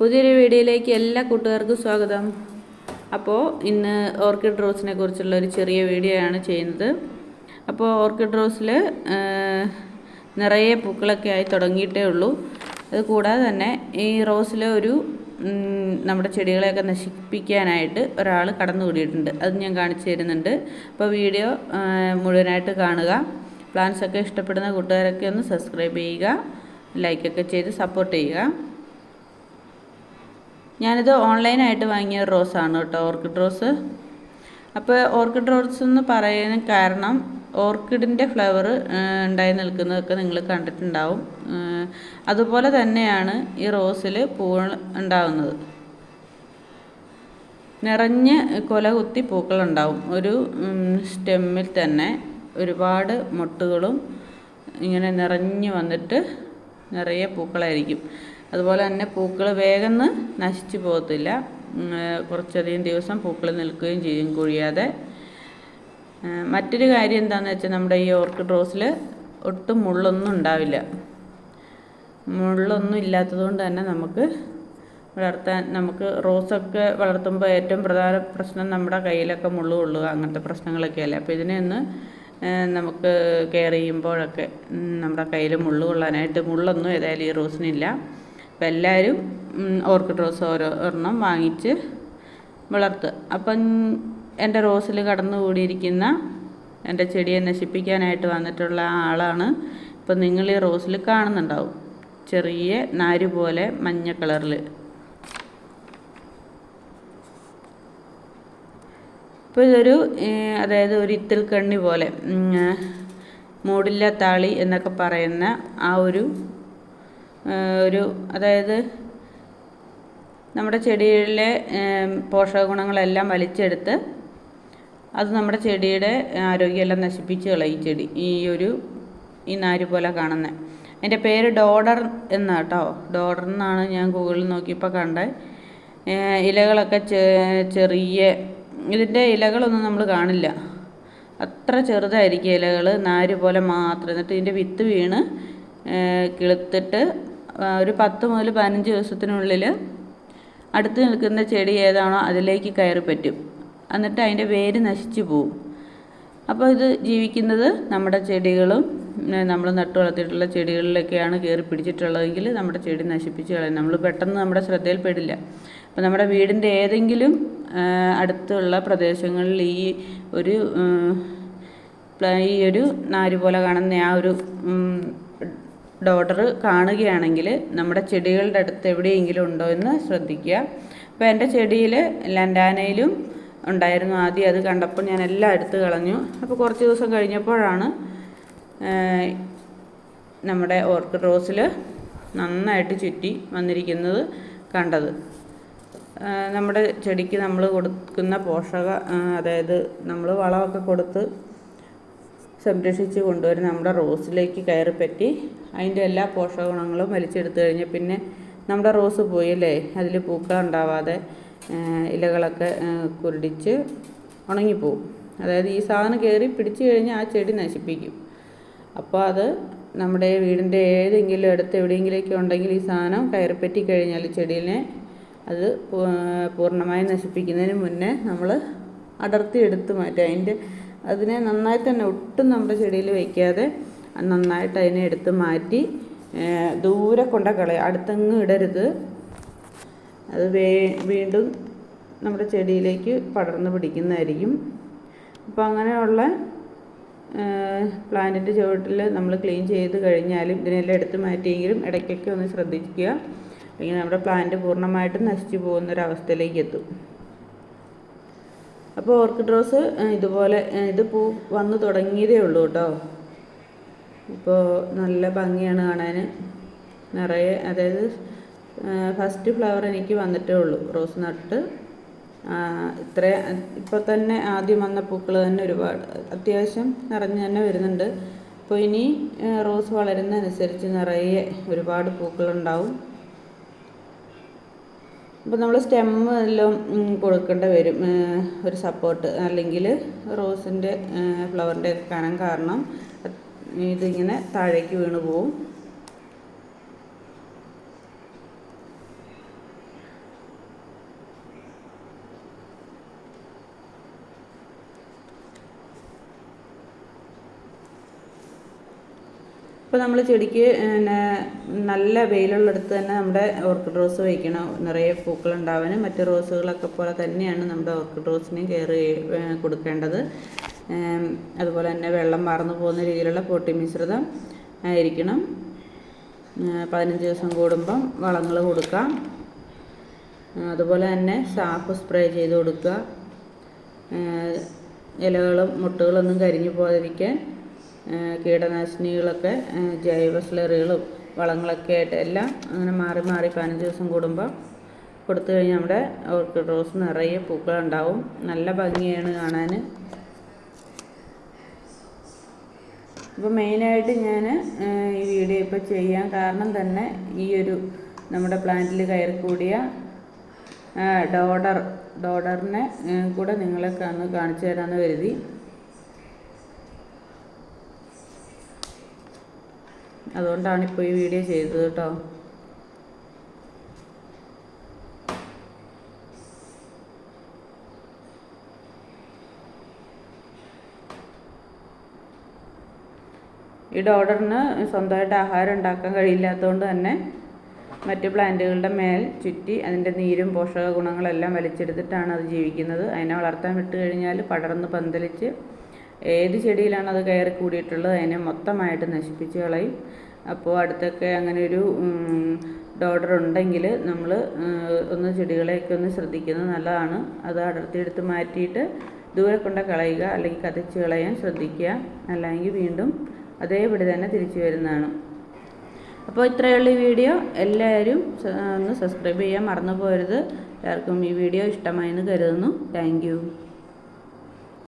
പുതിയൊരു വീഡിയോയിലേക്ക് എല്ലാ കൂട്ടുകാർക്കും സ്വാഗതം. അപ്പോൾ ഇന്ന് ഓർക്കിഡ് റോസിനെ കുറിച്ചുള്ള ഒരു ചെറിയ വീഡിയോ ആണ് ചെയ്യുന്നത്. അപ്പോൾ ഓർക്കിഡ് റോസിൽ നിറയെ പൂക്കളൊക്കെ ആയി തുടങ്ങിയിട്ടേ ഉള്ളൂ. അത് കൂടാതെ തന്നെ ഈ റോസിൽ ഒരു നമ്മുടെ ചെടികളെയൊക്കെ നശിപ്പിക്കാനായിട്ട് ഒരാൾ കടന്നു കൂടിയിട്ടുണ്ട് അത് ഞാൻ കാണിച്ചു തരുന്നുണ്ട്. അപ്പോൾ വീഡിയോ മുഴുവനായിട്ട് കാണുക. പ്ലാന്റ്സൊക്കെ ഇഷ്ടപ്പെടുന്ന കൂട്ടുകാരൊക്കെ ഒന്ന് സബ്സ്ക്രൈബ് ചെയ്യുക. ലൈക്കൊക്കെ ചെയ്ത് സപ്പോർട്ട് ചെയ്യുക. ഞാനിത് ഓൺലൈനായിട്ട് വാങ്ങിയ റോസാണ് കേട്ടോ ഓർക്കിഡ് റോസ്. അപ്പോൾ ഓർക്കിഡ് റോസ് എന്ന് പറയുന്ന കാരണം ഓർക്കിഡിന്റെ ഫ്ലവർ ഉണ്ടായി നിൽക്കുന്നതൊക്കെ നിങ്ങൾ കണ്ടിട്ടുണ്ടാവും. അതുപോലെ തന്നെയാണ് ഈ റോസിൽ പൂവ് ഉണ്ടാകുന്നത് നിറഞ്ഞ് കൊലകുത്തി പൂക്കളുണ്ടാവും ഒരു സ്റ്റെമ്മിൽ തന്നെ ഒരുപാട് മൊട്ടുകളും ഇങ്ങനെ നിറഞ്ഞു വന്നിട്ട് നിറയെ പൂക്കളായിരിക്കും. അതുപോലെ തന്നെ പൂക്കൾ വേഗം നശിച്ചു പോകത്തില്ല. കുറച്ചധികം ദിവസം പൂക്കൾ നിൽക്കുകയും ചെയ്യും കൊഴിയാതെ. മറ്റൊരു കാര്യം എന്താണെന്ന് വെച്ചാൽ നമ്മുടെ ഈ ഓർക്കിഡ് റോസിൽ ഒട്ടും മുള്ളൊന്നും ഉണ്ടാവില്ല. മുള്ളൊന്നും ഇല്ലാത്തത് കൊണ്ട് തന്നെ നമുക്ക് വളർത്താൻ നമുക്ക് റോസൊക്കെ വളർത്തുമ്പോൾ ഏറ്റവും പ്രധാന പ്രശ്നം നമ്മുടെ കയ്യിലൊക്കെ മുള്ളു കൊള്ളുക അങ്ങനത്തെ പ്രശ്നങ്ങളൊക്കെ അല്ലേ അപ്പോൾ ഇതിനെ ഒന്ന് നമുക്ക് കെയർ ചെയ്യുമ്പോഴൊക്കെ നമ്മുടെ കയ്യിൽ മുള്ളു കൊള്ളാനായിട്ട് മുള്ളൊന്നും ഏതായാലും ഈ റോസിനില്ല. അപ്പോൾ എല്ലാവരും ഓർക്കിഡ് റോസ് ഓരോ ഒരെണ്ണം വാങ്ങിച്ച് വളർത്തുക അപ്പം എന്റെ റോസിൽ കടന്നു കൂടിയിരിക്കുന്ന എന്റെ ചെടിയെ നശിപ്പിക്കാനായിട്ട് വന്നിട്ടുള്ള ആളാണ്. ഇപ്പം നിങ്ങൾ ഈ റോസിൽ കാണുന്നുണ്ടാവും. ചെറിയ നാര് പോലെ മഞ്ഞ കളറിൽ ഇപ്പോൾ ഇതൊരു അതായത് ഒരു ഇത്തിൽ കണ്ണി പോലെ മൂടില്ല താളി എന്നൊക്കെ പറയുന്ന ആ ഒരു ഒരു അതായത് നമ്മുടെ ചെടിയിലെ പോഷകഗുണങ്ങളെല്ലാം പോഷക ഗുണങ്ങളെല്ലാം വലിച്ചെടുത്ത് അത് നമ്മുടെ ചെടിയുടെ ആരോഗ്യമെല്ലാം നശിപ്പിച്ച് കളയും ചെടി ഈ ഒരു ഈ നാര് പോലെ കാണുന്നത് എന്റെ പേര് ഡോഡർ എന്നാണ് കേട്ടോ ഡോഡർ എന്നാണ് ഞാൻ ഗൂഗിളിൽ നോക്കിയപ്പോൾ കണ്ടത്. ഇലകളൊക്കെ ചെറിയ ഇതിന്റെ ഇലകളൊന്നും നമ്മൾ കാണില്ല. അത്ര ചെറുതായിരിക്കും ഇലകൾ നാര് പോലെ മാത്രം. എന്നിട്ട് ഇതിന്റെ വിത്ത് വീണ് കിളുത്തിട്ട് ഒരു പത്ത് മുതൽ പതിനഞ്ച് ദിവസത്തിനുള്ളിൽ അടുത്ത് നിൽക്കുന്ന ചെടി ഏതാണോ അതിലേക്ക് കയറി പറ്റും. എന്നിട്ട് അതിന്റെ വേര് നശിച്ചു പോവും. അപ്പോൾ ഇത് ജീവിക്കുന്നത് നമ്മുടെ ചെടികളും നമ്മൾ നട്ടു വളർത്തിയിട്ടുള്ള ചെടികളിലൊക്കെയാണ് കയറി പിടിച്ചിട്ടുള്ളതെങ്കിൽ നമ്മുടെ ചെടി നശിപ്പിച്ച് കളയും. നമ്മൾ പെട്ടെന്ന് നമ്മുടെ ശ്രദ്ധയിൽപ്പെടില്ല. അപ്പോൾ നമ്മുടെ വീടിന്റെ ഏതെങ്കിലും അടുത്തുള്ള പ്രദേശങ്ങളിൽ ഈ ഒരു ഈ ഒരു നാര് പോലെ കാണുന്ന ആ ഒരു ഡോട്ടർ കാണുകയാണെങ്കിൽ നമ്മുടെ ചെടികളുടെ അടുത്ത് എവിടെയെങ്കിലും ഉണ്ടോ എന്ന് ശ്രദ്ധിക്കുക. അപ്പോൾ എന്റെ ചെടിയിൽ ലൻഡാനയിലും ഉണ്ടായിരുന്നു ആദ്യം. അത് കണ്ടപ്പോൾ ഞാൻ എല്ലാം എടുത്ത് കളഞ്ഞു. അപ്പോൾ കുറച്ച് ദിവസം കഴിഞ്ഞപ്പോഴാണ് നമ്മുടെ ഓർക്കിഡ് റോസിൽ നന്നായിട്ട് ചുറ്റി വന്നിരിക്കുന്നത് കണ്ടത്. നമ്മുടെ ചെടിക്ക് നമ്മൾ കൊടുക്കുന്ന പോഷക അതായത് നമ്മൾ വളമൊക്കെ കൊടുത്ത് സംരക്ഷിച്ച് കൊണ്ടുവരുന്ന നമ്മുടെ റോസിലേക്ക് കയറിപ്പറ്റി പറ്റി അതിന്റെ എല്ലാ പോഷകഗുണങ്ങളും വലിച്ചെടുത്തു കഴിഞ്ഞാൽ പിന്നെ നമ്മുടെ റോസ് പോയി അല്ലേ? അതിൽ പൂക്കൾ ഉണ്ടാവാതെ ഇലകളൊക്കെ കുരുടിച്ച് ഉണങ്ങിപ്പോവും. അതായത് ഈ സാധനം കയറി പിടിച്ചു കഴിഞ്ഞാൽ ആ ചെടി നശിപ്പിക്കും. അപ്പോൾ അത് നമ്മുടെ വീടിന്റെ ഏതെങ്കിലും അടുത്ത് എവിടെയെങ്കിലുമൊക്കെ ഉണ്ടെങ്കിൽ ഈ സാധനം കയറിപ്പറ്റി കഴിഞ്ഞാൽ ചെടീനെ അത് പൂർണമായി നശിപ്പിക്കുന്നതിന് മുന്നേ നമ്മൾ അടർത്തി എടുത്ത് മാറ്റുക. അതിന്റെ അതിനെ നന്നായി തന്നെ ഒട്ടും നമ്മുടെ ചെടിയിൽ വയ്ക്കാതെ നന്നായിട്ട് അതിനെ എടുത്ത് മാറ്റി ദൂരെ കൊണ്ട കളയുക അടുത്തെങ്ങും ഇടരുത്. അത് വേ വീണ്ടും നമ്മുടെ ചെടിയിലേക്ക് പടർന്ന് പിടിക്കുന്നതായിരിക്കും. അപ്പോൾ അങ്ങനെയുള്ള പ്ലാന്റിന്റെ ചുവട്ടിൽ നമ്മൾ ക്ലീൻ ചെയ്ത് കഴിഞ്ഞാലും ഇതിനെല്ലാം എടുത്ത് മാറ്റിയെങ്കിലും ഇടയ്ക്കൊക്കെ ഒന്ന് ശ്രദ്ധിക്കുക. അല്ലെങ്കിൽ നമ്മുടെ പ്ലാന്റ് പൂർണമായിട്ടും നശിച്ചു പോകുന്നൊരവസ്ഥയിലേക്ക് എത്തും. അപ്പോൾ ഓർക്കിഡ് റോസ് ഇതുപോലെ ഇത് പൂ വന്നു തുടങ്ങിയതേ ഉള്ളൂ കേട്ടോ. ഇപ്പോൾ നല്ല ഭംഗിയാണ് കാണാൻ നിറയെ അതായത് ഫസ്റ്റ് ഫ്ലവർ എനിക്ക് വന്നിട്ടേ ഉള്ളൂ റോസ് നട്ട്. ഇത്ര ഇപ്പോൾ തന്നെ ആദ്യം വന്ന പൂക്കൾ തന്നെ ഒരുപാട് അത്യാവശ്യം നിറഞ്ഞു തന്നെ വരുന്നുണ്ട്. അപ്പോൾ ഇനി റോസ് വളരുന്നതനുസരിച്ച് നിറയെ ഒരുപാട് പൂക്കളുണ്ടാവും. അപ്പോൾ നമ്മൾ സ്റ്റെമ്മെല്ലാം കൊടുക്കേണ്ട വരും. ഒരു സപ്പോർട്ട് അല്ലെങ്കിൽ റോസിന്റെ ഫ്ലവറിന്റെ കനം കാരണം ഇതിങ്ങനെ താഴേക്ക് വീണ് പോവും. ഇപ്പോൾ നമ്മൾ ചെടിക്ക് പിന്നെ നല്ല വെയിലുള്ളിടത്ത് തന്നെ നമ്മുടെ ഓർക്കിഡ് റോസ് വയ്ക്കണം. നിറയെ പൂക്കൾ ഉണ്ടാവാനും മറ്റ് റോസുകളൊക്കെ പോലെ തന്നെയാണ് നമ്മുടെ ഓർക്കിഡ് റോസിനെയും കെയർ കൊടുക്കേണ്ടത്. അതുപോലെ തന്നെ വെള്ളം വാർന്നു പോകുന്ന രീതിയിലുള്ള പൊട്ടി മിശ്രിതം ആയിരിക്കണം പതിനഞ്ച് ദിവസം കൂടുമ്പം വളങ്ങൾ കൊടുക്കാം അതുപോലെ തന്നെ സാഫ് സ്പ്രേ ചെയ്ത് കൊടുക്കുക. ഇലകളും മുട്ടുകളൊന്നും കരിഞ്ഞു പോകാതിരിക്കാൻ കീടനാശിനികളൊക്കെ ജൈവ സ്ലറികളും വളങ്ങളൊക്കെ ആയിട്ട് എല്ലാം അങ്ങനെ മാറി മാറി പതിനഞ്ച് ദിവസം കൂടുമ്പോൾ കൊടുത്തു കഴിഞ്ഞാൽ നമ്മുടെ ഓർക്കിഡ് റോസ് നിറയെ പൂക്കളുണ്ടാവും നല്ല ഭംഗിയാണ് കാണാൻ. അപ്പോൾ മെയിനായിട്ട് ഞാൻ ഈ വീഡിയോ ഇപ്പോൾ ചെയ്യാൻ കാരണം തന്നെ ഈ ഒരു നമ്മുടെ പ്ലാന്റിൽ കയറി കൂടിയ ഡോഡർ ഡോഡറിനെ കൂടെ നിങ്ങളെ കാണിച്ചു തരാമെന്ന് കരുതി. അതുകൊണ്ടാണ് ഇപ്പോൾ ഈ വീഡിയോ ചെയ്തത് കേട്ടോ. ഈ ഡോഡറിന് സ്വന്തമായിട്ട് ആഹാരം ഉണ്ടാക്കാൻ കഴിയില്ലാത്തതുകൊണ്ട് തന്നെ മറ്റ് പ്ലാന്റുകളുടെ മേൽ ചുറ്റി അതിന്റെ നീരും പോഷക ഗുണങ്ങളെല്ലാം വലിച്ചെടുത്തിട്ടാണ് അത് ജീവിക്കുന്നത്. അതിനെ വളർത്താൻ വിട്ട് കഴിഞ്ഞാൽ പടർന്ന് പന്തലിച്ച് ഏത് ചെടിയിലാണ് അത് കയറി കൂടിയിട്ടുള്ളത് അതിനെ മൊത്തമായിട്ട് നശിപ്പിച്ച് കളയും. അപ്പോൾ അടുത്തൊക്കെ അങ്ങനെ ഒരു ഡോഡർ ഉണ്ടെങ്കിൽ നമ്മൾ ഒന്ന് ചെടികളെയൊക്കെ ഒന്ന് ശ്രദ്ധിക്കുന്നത് നല്ലതാണ്. അത് അടർത്തിയെടുത്ത് മാറ്റിയിട്ട് ദൂരെ കൊണ്ട് കളയുക അല്ലെങ്കിൽ കത്തിച്ച് കളയാൻ ശ്രദ്ധിക്കുക. അല്ലെങ്കിൽ വീണ്ടും അതേപടി തന്നെ തിരിച്ചു വരുന്നതാണ്. അപ്പോൾ ഇത്രയുള്ള ഈ വീഡിയോ. എല്ലാവരും ഒന്ന് സബ്സ്ക്രൈബ് ചെയ്യാൻ മറന്നു പോരുത് എല്ലാവർക്കും ഈ വീഡിയോ ഇഷ്ടമായെന്ന് കരുതുന്നു. താങ്ക്